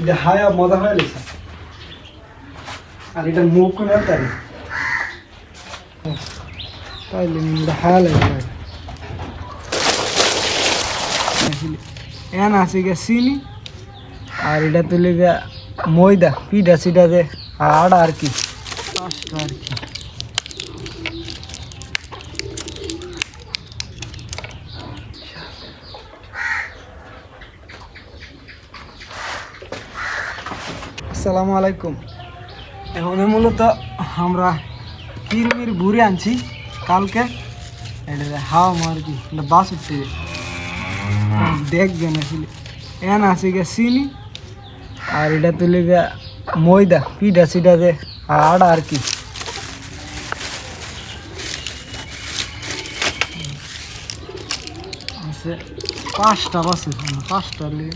এটা হায়া, মজা হয়ে গেছে আর এটা মুখ করে তারি তাইলে হায়া লাগে এন আছে গে চিনি, আর এটা তুলে গে ময়দা পিঠা সিটা যে আড়া আর কি আর কি। আসসালামু আলাইকুম। এখন মূলত আমরা কিরমির বুড়ি আনছি কালকে। এটা হাওয়া মার কি বাস উঠতে দেখবেন আসলে। এন আছে গে চিনি, আর এটা তুলে গে ময়দা, পিঠা সিটা যে আড়া আর কি। পাঁচটা বাসে পাঁচটা লিয়ে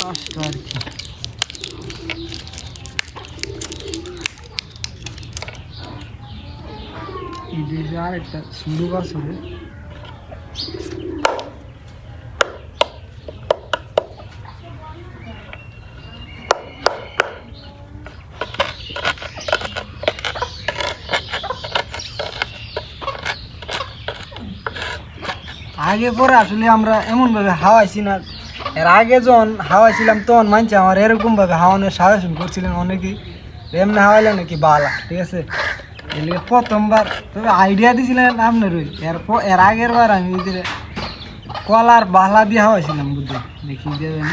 পাঁচটা আর কি। দেশে একটা সুন্দর আছে রে। আগে পরে আসলে আমরা এমনভাবে হাওয়াইছি না। এর আগে যখন হাওয়াইছিলাম, তখন মানছে আমার এরকমভাবে হাওয়ানোর সাজেশন করছিলেন অনেকেই। এমনি হাওয়াইলে নাকি বালা, ঠিক আছে? এলে প্রথমবার, তবে আইডিয়া দিয়েছিলেন আপনার ওই এরপর এর আগের বার আমি এদের কলার বালা দিয়ে হাওয়াইছিলাম বুঝতে দেখি দেবেন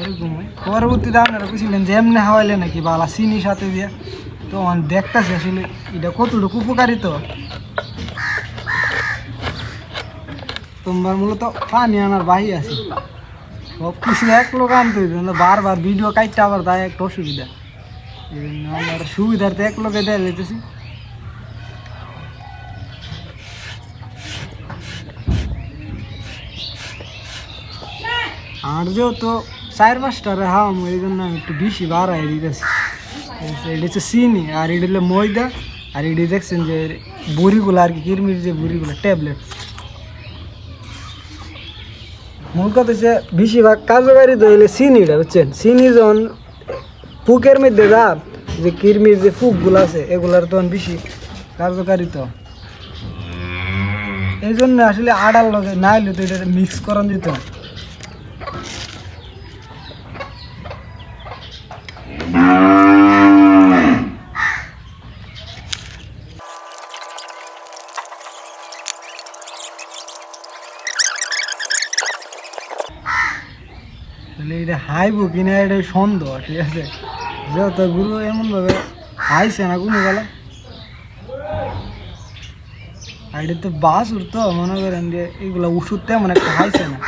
এরকম। পরবর্তীতে আপনারা বুঝছিলেন যে এমনি হাওয়াইলে নাকি বালা চিনি সাথে দিয়ে। তো দেখতেছি আসলে এটা কতটুকু উপকারিত তোমার মূলত পানি আনার বাহি আছে। সব কিছু এক লোক আনতে হইবে বারবার ভিডিও কাটতে আবার তাই একটা অসুবিধা। আমার সুবিধার্থে এক লোকে দেওয়া যেতেছি আর যেহেতু চার পাঁচটারে হাওয়া এই জন্য একটু বেশি বাড়াই দিতেছি। এটা হচ্ছে চিনি, আর এটা হলো ময়দা। আর এটি দেখছেন যে বুড়িগুলো আর কি, কিরমির যে বুড়িগুলো, ট্যাবলেট। মূল কথা হচ্ছে বেশিরভাগ কার্যকারী তো হইলে চিনিটা, বুঝছেন? চিনি যখন ফুকের মধ্যে যা, যে কিরমির যে ফুকগুলো আছে, এগুলার তখন বেশি কার্যকারী তো। এই জন্য আসলে আড়াল লগে না হইলে তো এটা মিক্স করান দিত এটা হাইব কিনা এটা সন্দেহ, ঠিক আছে? যত গুরু এমনভাবে হাইছে না কোনো গেল আর এটা তো বাস উঠতো মনে করেন যে এগুলো ওষুধ তেমন একটা হাইছে না।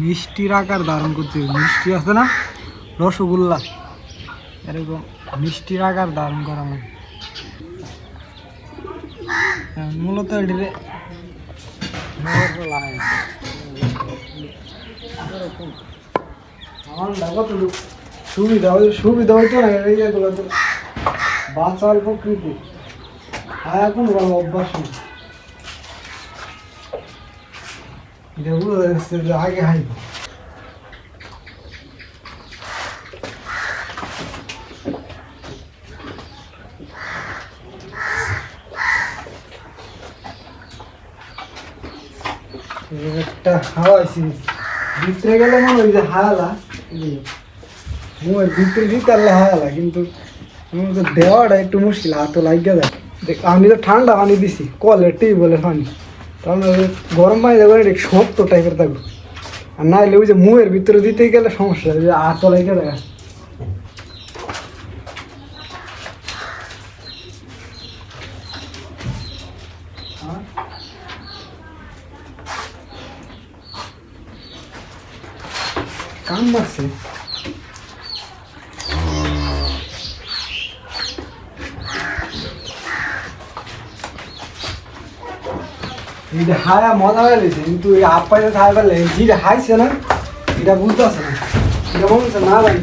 মিষ্টির আকার ধারণ করতে মিষ্টি আছে না? রসগোল্লা। এরকম মিষ্টির আকার ধারণ করা মানে হ্যাঁ, মূলত এটিতে আমার সুবিধা সুবিধা এখন অভ্যাস আগে হাইব একটা হাওয়াইছি ভিতরে গেলে মনে হয় যে হায়ালা মুয়ের ভিতরে দিতে পারলে হায়ালা কিন্তু দেওয়াটা একটু মুশকিল হাতও লাগিয়ে দেয়। দেখ, আমি তো ঠান্ডা পানি দিছি কলের টিউবওয়েলের পানি। তাহলে ওই গরম পানি দেবো একটু শক্ত টাইপের থাকবে। আর না হলে ওই যে মুয়ের ভিতরে দিতে গেলে সমস্যা, ওই যে হাতও লাগিয়ে দেয়। কাম মারছে এটা হায়া মজা হয়ে গেছে কিন্তু এই আপ্পাইতে খাই পেলে যেটা হাইছে না এটা বুঝতে না যেমন হচ্ছে না ভাই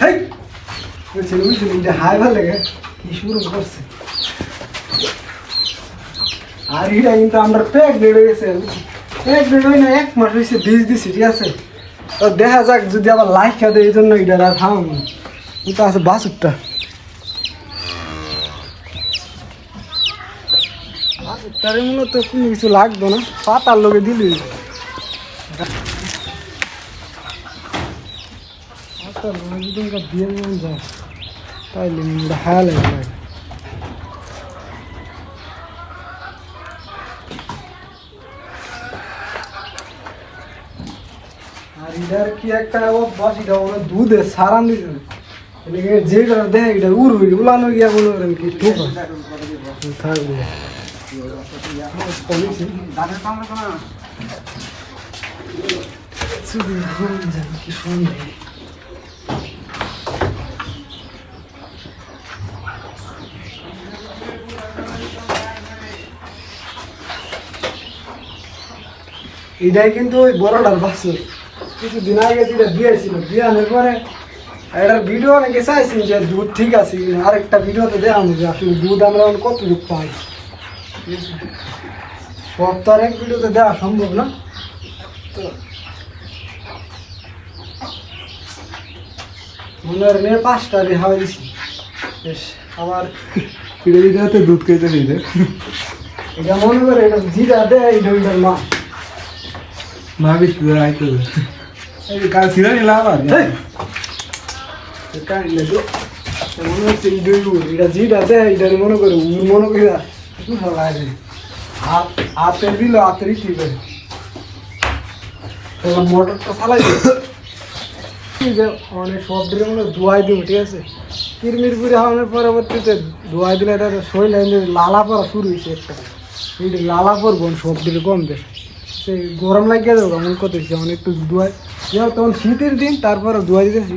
হেই বলছি বুঝছি এটা হাই ভালো লাগে কি শুরু করছে আর এটা কিন্তু আমরা প্যাক ডেড হয়ে গেছে প্যাক ডেড হয়ে না এক মাস হয়েছে বীজ দিছি, ঠিক আছে? তো দেখা যাক যদি আবার লাইক খেয়ে দেয়, এই জন্য এটা আর খাওয়াম কিন্তু আছে বাসুরটা বাসুরটারে মূলত কোনো কিছু লাগতো না, পাতার লোকে দিলি। পাতার যায়, তাইলে এটা হায়া লাগে আর এটার কি একটা অভ্যাস এটা ওরা দুধে সারান দিতে যেটা দেয় এটা উড়বে উলানো গিয়া করেন কি ঠিক থাকবে। কি এটাই কিন্তু ওই বড়টার বাসু কিছুদিন আগে যেটা দিয়েছিল বিয়ানোর পরে এটার ভিডিও অনেকে চাইছি যে দুধ ঠিক আছে কিনা। আরেকটা ভিডিওতে দেখাম যে আসলে দুধ আমরা এখন কতটুকু পাই? সব তো আর এক ভিডিওতে দেওয়া সম্ভব না তো মনে হয় মেয়ে পাঁচটা রে হাওয়া দিছি বেশ আবার এটা দিতে হাতে দুধ খাইতে দিতে এটা মনে করে এটা জিরা দেয় এই ডইটার মা মা বিস্তি আইতে এটা আনলে তো, এটা মনে হচ্ছে উড়। এটা যেটা দেয়, এটারে মনে করে উড় মনে করে হাতের দিল হাতেরই ঠিক আছে মোটরটা চালাই অনেক সব দিলে মনে ধোয়াই দিব ঠিক আছে কিরমির করে পরবর্তীতে ধোয়াই দিলে এটা শরীর লালা পড়া শুরু হয়েছে একটা লালা পড়ব সব দিলে কম বেশ সেই গরম লাগিয়ে দেবো মন কত অনেক একটু ধোয়াই তখন শীতের দিন তারপরে ধোয়া দিতেছি